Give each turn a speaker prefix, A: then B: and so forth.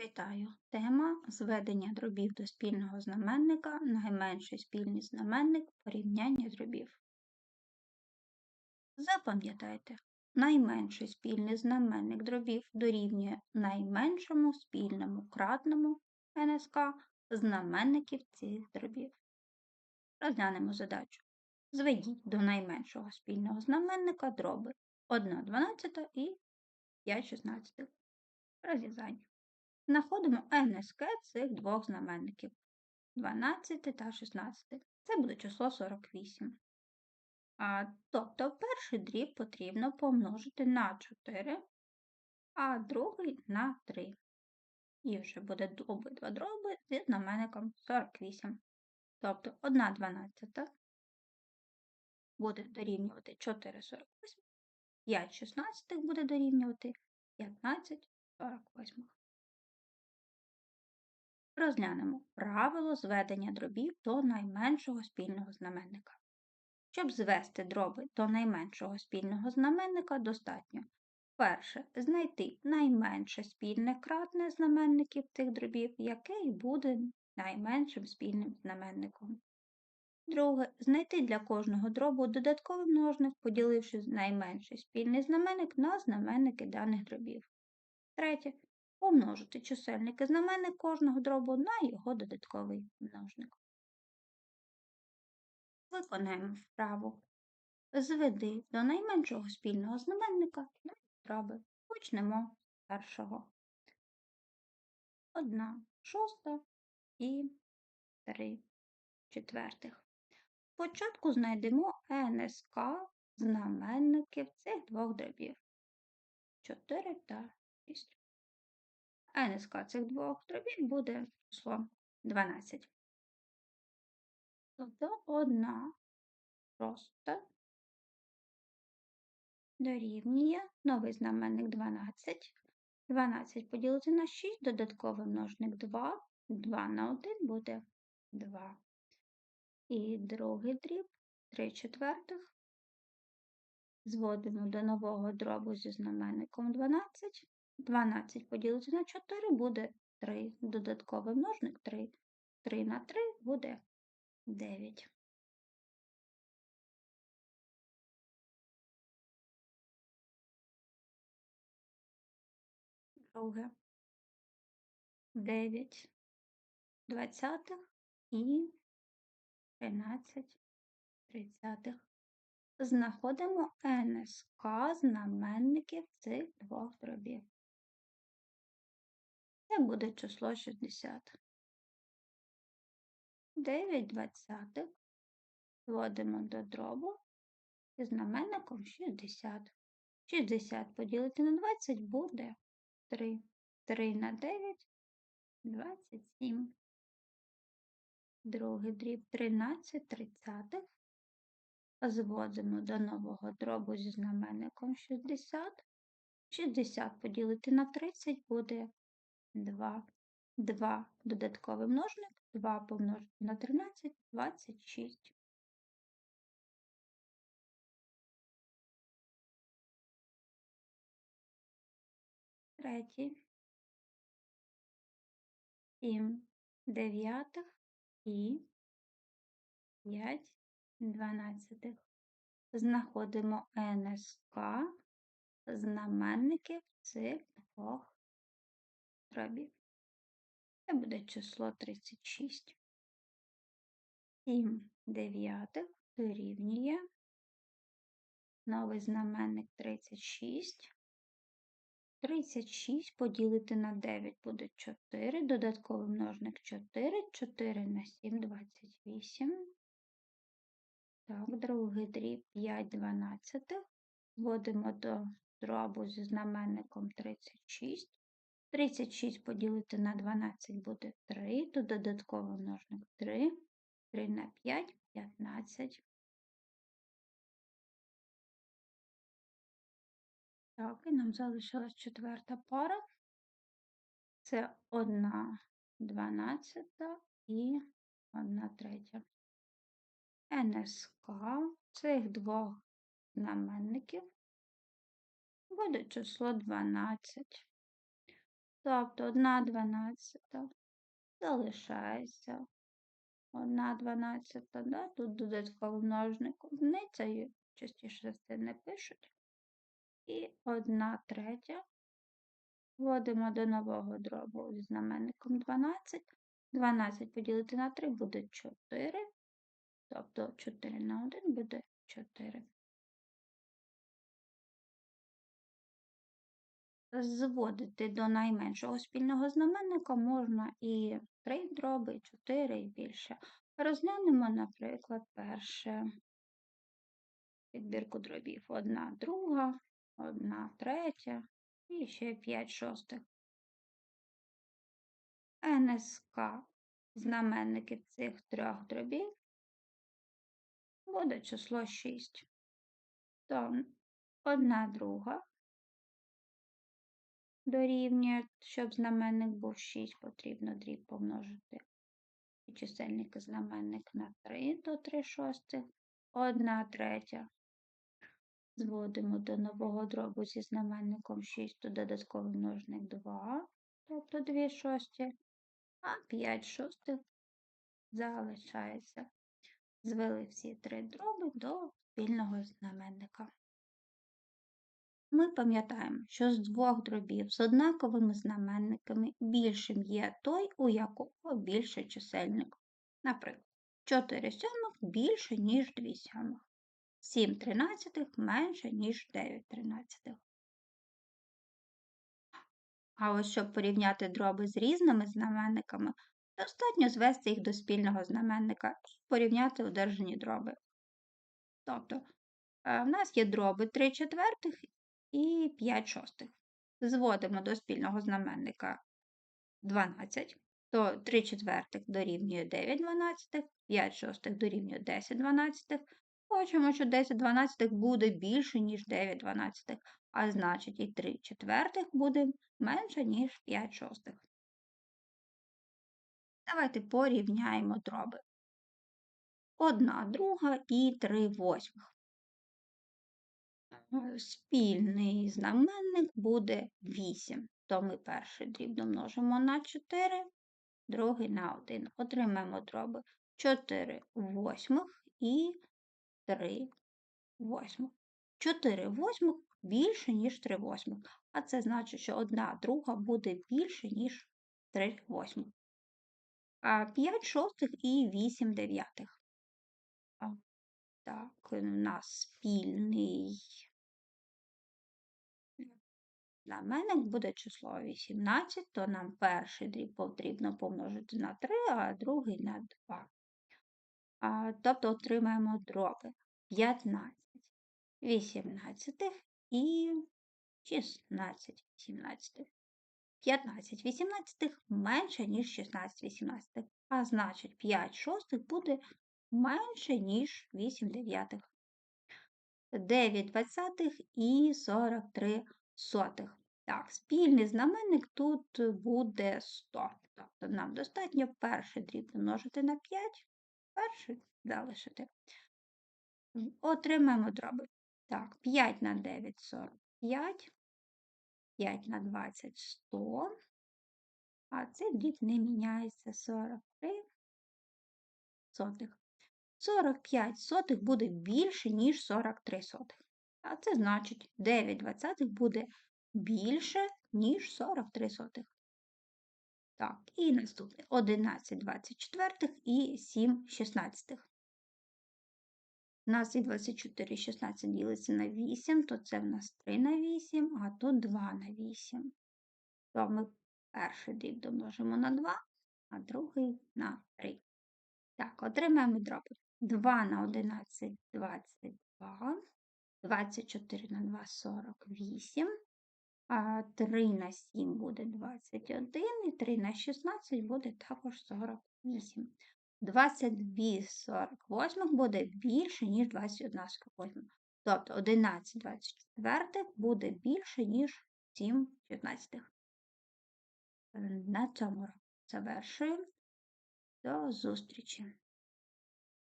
A: Вітаю! Тема зведення дробів до спільного знаменника, найменший спільний знаменник порівняння дробів. Запам'ятайте, найменший спільний знаменник дробів дорівнює найменшому спільному кратному НСК знаменників цих дробів. Розглянемо задачу. Зведіть до найменшого спільного знаменника дроби 1 12 і 5 16. Розв'язання. Знаходимо НСК цих двох знаменників 12 та 16. Це буде число 48. А, Тобто перший дріб потрібно помножити на 4, а другий на 3. І вже буде обидва дроби зі знаменником 48. Тобто 1 12 буде дорівнювати 4 48, 5 16 буде дорівнювати 15 48. Розглянемо правило зведення дробів до найменшого спільного знаменника. Щоб звести дроби до найменшого спільного знаменника, достатньо перше знайти найменше спільне кратне знаменників цих дробів, яке і буде найменшим спільним знаменником. Друге, знайти для кожного дробу додатковий множник, поділивши найменший спільний знаменник на знаменники даних дробів. Третє помножити чисельник і знаменник кожного дробу на його додатковий множник. Виконаємо вправу. Зведи до найменшого спільного знаменника дроби. Почнемо з першого. Одна шоста і три четвертих. Спочатку знайдемо НСК знаменників цих двох дробів. 4 та 6. НСК цих двох дробів буде число 12. Тобто одна шоста дорівнює новий знаменник 12. 12 поділити на 6, додатковий множник 2, 2 на 1 буде 2. І другий дріб 3 четвертих. Зводимо до нового дробу зі знаменником 12. 12 поділити на 4 буде 3. Додатковий множник 3. 3 на 3 буде 9. Друге. 9 двадцятих і 13 тридцятих. Знаходимо НСК знаменників цих двох дробів. Це буде число 60. 9 двадцятих вводимо до дробу і знаменником 60. 60 поділити на 20 буде 3. 3 на 9 27. Другий дріб 13 тридцятих. Зводимо до нового дробу зі знаменником 60. 60 поділити на 30 буде 2. 2 додатковий множник, 2 помножити на 13, 26. Третій. 7 дев'ятих і 5 дванадцятих. Знаходимо НСК знаменників цих двох дробів. Це буде число 36. 7 дев'ятих дорівнює новий знаменник 36. 36 поділити на 9 буде 4, додатковий множник 4, 4 на 7, 28. Так, другий дріб 5 12. Вводимо до дробу зі знаменником 36. 36 поділити на 12 буде 3, то додатковий множник 3, 3 на 5 15. Так, і нам залишилась четверта пара. Це 1 дванадцята і 1 третя. НСК цих двох знаменників буде число 12. Тобто 1 дванадцята залишається. 1 дванадцята, да? тут додатковий множник одиницею, частіше за це не пишуть. І 1 третя. Вводимо до нового дробу зі знаменником 12. 12 поділити на 3 буде 4. Тобто 4 на 1 буде 4. Зводити до найменшого спільного знаменника можна і 3 дроби, і 4 і більше. Розглянемо, наприклад, перше підбірку дробів. Одна друга, одна третя і ще 5 шостих. НСК знаменники цих трьох дробів буде число 6. То одна друга дорівнює, щоб знаменник був 6, потрібно дріб помножити чисельник знаменник на 3 до 3 шостих, 1 третя. Зводимо до нового дробу зі знаменником 6, то додатковий множник 2, тобто 2 шості, а 5 шостих залишається. Звели всі три дроби до спільного знаменника. Ми пам'ятаємо, що з двох дробів з однаковими знаменниками більшим є той, у якого більше чисельник. Наприклад, 4 сьомих більше, ніж 2 сьомих. 7 тринадцятих менше, ніж 9 тринадцятих. А ось щоб порівняти дроби з різними знаменниками, достатньо звести їх до спільного знаменника і порівняти одержані дроби. Тобто, е, в нас є дроби 3 четвертих і 5 шостих. Зводимо до спільного знаменника 12, то 3 четвертих дорівнює 9 дванадцятих, 5 шостих дорівнює 10 дванадцятих. Хочемо, що 10 дванадцятих буде більше, ніж 9 дванадцятих, а значить і 3 четвертих буде менше, ніж 5 шостих. Давайте порівняємо дроби. Одна друга і 3 восьмих. Е, спільний знаменник буде 8. То ми перший дріб домножимо на 4, другий на 1. Отримаємо дроби 4 восьмих і 3 восьмих. 4 восьмих більше, ніж 3 восьмих. А це значить, що одна друга буде більше, ніж 3 восьмих. А 5 шостих і 8 дев'ятих. Так, у нас спільний знаменник буде число 18, то нам перший дріб потрібно помножити на 3, а другий на 2. А, Тобто отримаємо дроби 15, 18 і 16, 17. 15 18 менше, ніж 16 18, а значить 5 шостих буде менше, ніж 8 дев'ятих. 9 двадцятих і 43 сотих. Так, спільний знаменник тут буде 100. Тобто нам достатньо перший дріб помножити на 5, перший залишити. Отримаємо дроби. Так, 5 на 9 45, 5 на 20 100, а цей дріб не міняється 43 сотих. 45 сотих буде більше, ніж 43 сотих. А це значить 9 двадцятих буде більше, ніж 43 сотих. Так, і наступне 11 24 і 7 шістнадцятих. У нас і 24 16 ділиться на 8, то це в нас 3 на 8, а тут 2 на 8. То ми перший дріб домножимо на 2, а другий на 3. Так, отримаємо дроби. 2 на 11 22. 24 на 2 48, 3 на 7 буде 21, і 3 на 16 буде також 48. 22 48 буде більше, ніж 21 48. Тобто 11 24 буде більше, ніж 7 16. На цьому завершуємо. До зустрічі!